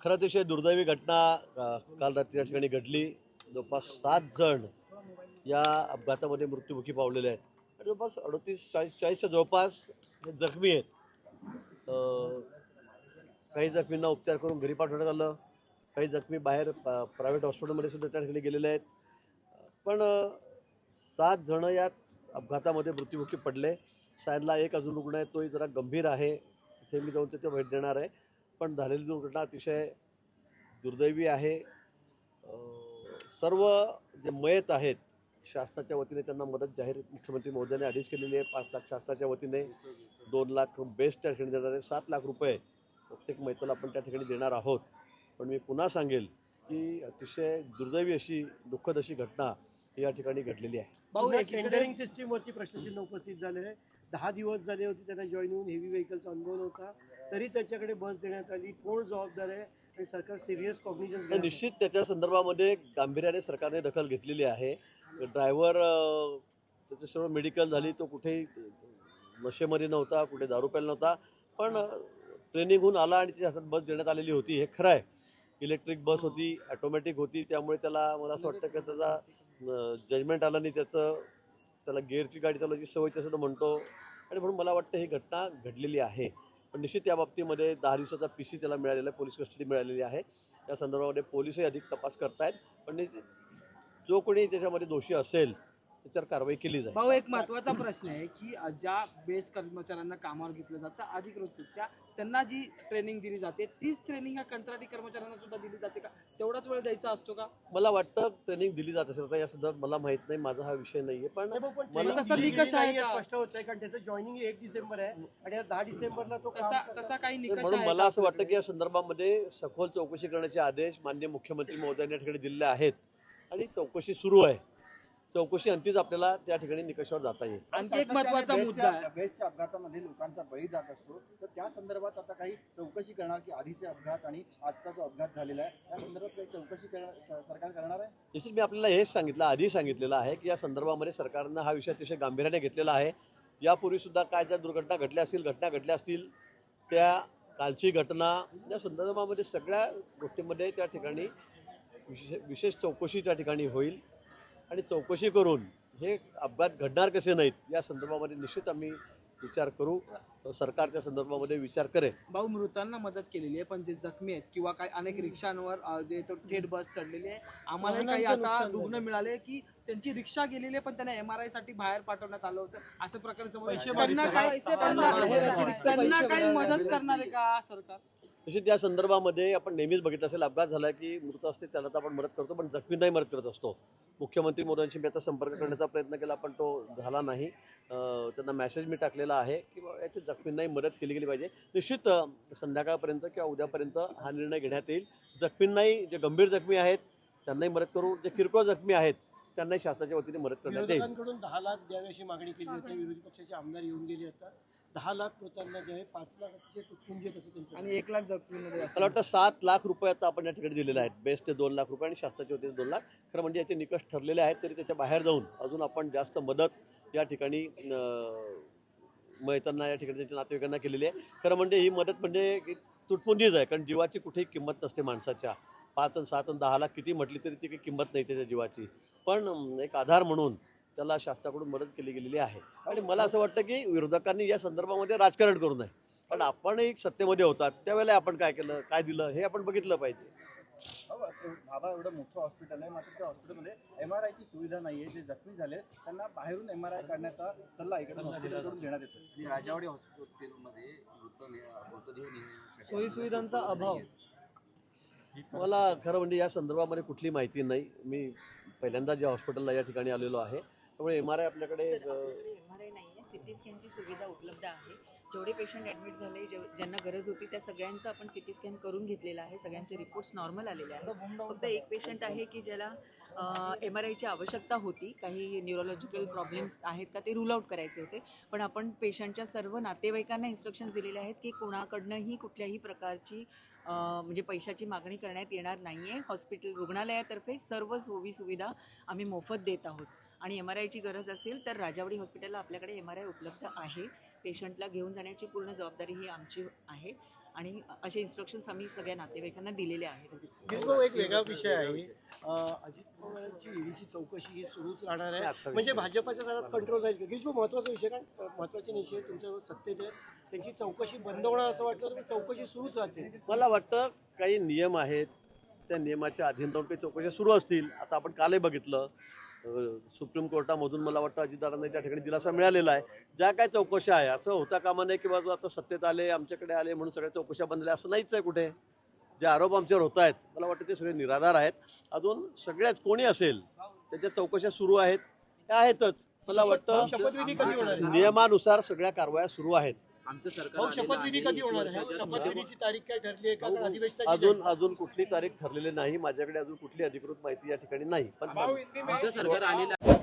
खरं अतिशय दुर्दैवी घटना काल रात्री या ठिकाणी घडली. जवळपास सात जण या अपघातामध्ये मृत्युमुखी पावलेले आहेत. आणि जवळपास अडतीस चाळीस चाळीसच्या जवळपास हे जखमी आहेत. काही जखमींना उपचार करून घरी पाठवण्यात आलं. काही जखमी बाहेर प्रायव्हेट हॉस्पिटलमध्ये सुद्धा त्या ठिकाणी गेलेले आहेत. पण सात जण या अपघातामध्ये मृत्युमुखी पडले. सायनला एक अजून रुग्ण आहे तोही जरा गंभीर आहे. तिथे मी जाऊन तिथे भेट देणार आहे. पण झालेली दुर्घटना अतिशय दुर्दैवी आहे. सर्व जे मयत आहेत शासनाच्या वतीने त्यांना मदत जाहीर मुख्यमंत्री महोदयाने आधीच केलेली आहे. पाच लाख शासनाच्या वतीने दोन लाख बेस्ट त्या ठिकाणी देणार आहे सात लाख रुपये प्रत्येक मैताला आपण त्या ठिकाणी देणार आहोत. पण मी पुन्हा सांगेल की अतिशय दुर्दैवी अशी दुःखद अशी घटना या ठिकाणी घडलेली आहे. भाऊ टेंडरिंग सिस्टीमवरती प्रशासन उपस्थित झाले आहे दहा दिवस झाले होते त्यांना जॉईन होऊन हेवी व्हेकलचा अनुभव नव्हता तरी त्याच्याकडे बस देण्यात आली. कोण जबाबदार आहे आणि सरकार सिरियस तर कॉग्निजन्स निश्चित त्याच्या संदर्भामध्ये गांभीर्याने सरकारने दखल घेतलेली आहे. ड्रायव्हर त्याचं सर्व मेडिकल झाली. तो कुठेही नशेमध्ये नव्हता कुठे दारू प्यायला नव्हता. पण ट्रेनिंग होऊन आला आणि त्याच्या हातात बस देण्यात आलेली होती. हे खरं आहे. इलेक्ट्रिक बस होती ॲटोमॅटिक होती. त्यामुळे त्याला मला असं वाटतं की त्याचा जजमेंट आलं नाही. त्याचं त्याला गेअरची गाडी चालवायची सवय तसं म्हणतो. आणि म्हणून मला वाटतं ही घटना घडलेली आहे. पण निश्चित या बाबतीमध्ये दहा दिवसाचा पी सी त्याला मिळालेला आहे पोलीस कस्टडी मिळालेली आहे. त्या संदर्भामध्ये पोलीसही अधिक तपास करतायत. पण जो कोणी त्याच्यामध्ये दोषी असेल त्याच्यावर कारवाई केली जाईल. भाऊ एक महत्त्वाचा प्रश्न आहे की ज्या बेस कर्मचाऱ्यांना कामावर घेतलं जातं अधिकृत त्या त्यांना जी ट्रेनिंग दिली जाते तीच ट्रेनिंग ह्या कंत्राटी कर्मचाऱ्यांना सुद्धा दिली जाते का? तेवढाच वेळ द्यायचा असतो का? मला वाटतं ट्रेनिंग दिली जात असेल. या संदर्भात मला माहीत नाही माझा हा विषय नाहीये पण मला तसा निकष आहे का? स्पष्ट होत आहे कारण त्याचं जॉईनिंग एक डिसेंबर आहे आणि या दहा डिसेंबरला तो तसा तसा काही निकष म्हणून आहे मला असं वाटतं की? या संदर्भामध्ये सखोल चौकशी करण्याचे आदेश मान्य मुख्यमंत्री महोदयांनी या ठिकाणी दिलेले आहेत आणि चौकशी सुरू आहे. चौकशी अंतीच आपल्याला त्या ठिकाणी निकषावर जाता येईल. आणखी एक महत्त्वाचा मुद्दा आहे. बेस्टच्या अपघातामध्ये लोकांचा बळी जात असतो. तर त्या संदर्भात आता काही चौकशी करणार की आधीचे अपघात आणि आजचा जो अपघात झालेला आहे त्या संदर्भात काही चौकशी करणार स- सरकार करणार आहे? निश्चित मी आपल्याला हेच सांगितलं आधी सांगितलेलं आहे की या संदर्भामध्ये सरकारनं हा विषय अतिशय गांभीर्याने घेतलेला आहे. यापूर्वी सुद्धा काय ज्या दुर्घटना घडल्या असतील घटना घडल्या असतील त्या कालची घटना या संदर्भामध्ये सगळ्या गोष्टींमध्ये त्या ठिकाणी विशेष विशेष चौकशी त्या ठिकाणी होईल. आणि चौकशी करून हे अपघात घडणार कसे नाहीत या संदर्भामध्ये निश्चित आम्ही विचार करू. सरकार त्या संदर्भामध्ये विचार करेल भाऊ मृतांना मदत केलेली आहे पण जे जखमी आहेत किंवा काही अनेक रिक्षांवर जे तो थेट बस चढलेली आहे आम्हालाही काही आता रुग्ण. मिळाले की त्यांची रिक्षा गेलेली आहे पण त्यांना एम आर आयसाठी बाहेर पाठवण्यात आलं होतं. असं प्रकारचं त्यांना काही. मदत करणार आहे का सरकार? तशी त्या संदर्भामध्ये आपण नेहमीच बघितलं असेल अपघात झाला की मृत असते त्याला तर आपण मदत करतो पण जखमींनाही मदत करत असतो. मुख्यमंत्री मोदींशी मी आता संपर्क करण्याचा प्रयत्न केला पण तो झाला नाही. त्यांना मेसेज मी टाकलेला आहे की याच्या जखमींनाही मदत केली गेली पाहिजे. निश्चित संध्याकाळपर्यंत किंवा उद्यापर्यंत हा निर्णय घेण्यात येईल. जखमींनाही जे गंभीर जखमी आहेत त्यांनाही मदत करू. जे किरकोळ जखमी आहेत त्यांनाही शासनाच्या वतीने मदत करण्यात येईल. दहा लाख द्यावी अशी मागणी केली होती. विरोधी पक्षाचे आमदार येऊन गेले होता. दहा लाख मृतांना द्यावे पाच लाख अतिशय तुटपुंजी आहेत असं त्यांचं आणि एक लाख जखमीमध्ये मला वाटतं सात लाख रुपये आता आपण या ठिकाणी दिलेले आहेत. बेस्ट ते दोन लाख रुपये आणि शासनाच्या वतीने दोन लाख. खरं म्हणजे याचे निकष ठरलेले आहेत तरी त्याच्या बाहेर जाऊन अजून आपण जास्त मदत या ठिकाणी अं, मयतांना या ठिकाणी त्यांच्या नातेवाईकांना केलेली आहे. खरं म्हणजे ही मदत म्हणजे की तुटपुंजीच आहे कारण जीवाची कुठेही किंमत नसते माणसाच्या. पाच आणि सात आणि दहा लाख किती म्हटली तरी ती काही किंमत नाही त्याच्या जीवाची. पण अं, एक आधार म्हणून त्याला शासनाकडून मदत केली गेलेली आहे. आणि मला असं वाटतं की विरोधकांनी या संदर्भामध्ये राजकारण करू नये. कारण आपण एक सत्तेमध्ये होतात त्यावेळेला आपण काय केलं काय दिलं हे आपण बघितलं पाहिजे. बाबा एवढं मोठं हॉस्पिटल आहे मात्र त्या हॉस्पिटलमध्ये एम आर आयची सुविधा नाही आहे जे जखमी झाले त्यांना बाहेरून एम आर आय काढण्याचा सल्ला इकडे हॉस्पिटलकडून देण्यात येतो आणि राजावाडी हॉस्पिटलमध्ये मृतदेह सोयी सुविधांचा अभाव. मला खरं म्हणजे या संदर्भामध्ये कुठली माहिती नाही. मी पहिल्यांदा ज्या हॉस्पिटलला या ठिकाणी आलेलो आहे त्यामुळे एम आर आय आपल्याकडे सर, अं, आपल्याकडे एम आर आय नाही आहे सी टी स्कॅनची सुविधा उपलब्ध आहे. जेवढे पेशंट ॲडमिट झाले जेव ज्यांना गरज होती त्या सगळ्यांचं आपण सी टी स्कॅन करून घेतलेला आहे. सगळ्यांचे रिपोर्ट्स नॉर्मल आलेले आहेत. फक्त एक पेशंट आहे की ज्याला एम आर आयची आवश्यकता होती. काही न्यूरोलॉजिकल प्रॉब्लेम्स आहेत का ते रूल आउट करायचे होते. पण आपण पेशंटच्या सर्व नातेवाईकांना इन्स्ट्रक्शन्स दिलेले आहेत की कोणाकडनंही कुठल्याही प्रकारची म्हणजे पैशाची मागणी करण्यात येणार नाही आहे हॉस्पिटल रुग्णालयातर्फे सर्व सोयी सुविधा आम्ही मोफत देत आहोत. आणि एम आर आयची गरज असेल तर राजावडी हॉस्पिटलला आपल्याकडे एम आर आय उपलब्ध आहे. पेशंटला घेऊन जाण्याची पूर्ण जबाबदारी ही आमची आहे आणि असे इन्स्ट्रक्शन्स आम्ही सगळ्या नातेवाईकांना दिलेले आहेत. एक वेगळा विषय आहे. अजित पवारांची ईडीची चौकशी ही सुरूच राहणार आहे. म्हणजे. भाजपच्या हातात कंट्रोल राहील का? गिरीश भाऊ महत्त्वाचा विषय कारण महत्त्वाचे विषय तुमच्यावर सत्तेत आहे त्यांची चौकशी बंद होणार असं वाटलं तर चौकशी सुरूच राहते मला वाटतं काही नियम आहेत. त्या नियमाच्या अधीन राहून काही चौकशा सुरू असतील. आता आपण कालही बघितलं. सुप्रीम कोर्टामधून मला वाटतं अजितदारांना त्या ठिकाणी दिलासा मिळालेला आहे. ज्या काय चौकशा आहे असं होता कामा नाही की बाबा आता सत्तेत आले आमच्याकडे आले म्हणून सगळ्या चौकशा बंदल्या असं नाहीच आहे कुठे. जे आरोप आमच्यावर होत आहेत मला वाटतं ते सगळे निराधार आहेत. अजून सगळ्याच कोणी असेल त्याच्या चौकशा सुरू आहेत त्या आहेतच. मला वाटतं नियमानुसार सगळ्या कारवाया सुरू आहेत. आमचं सरकार शपथविधी. कधी होणार आहे? शपथविधीची तारीख काय ठरली आहे? का कारण अधिवेशनाची अजून अजून कुठली तारीख ठरलेली नाही. माझ्याकडे अजून कुठली अधिकृत माहिती या ठिकाणी नाही. पण आमचं सरकार आलेलं आहे.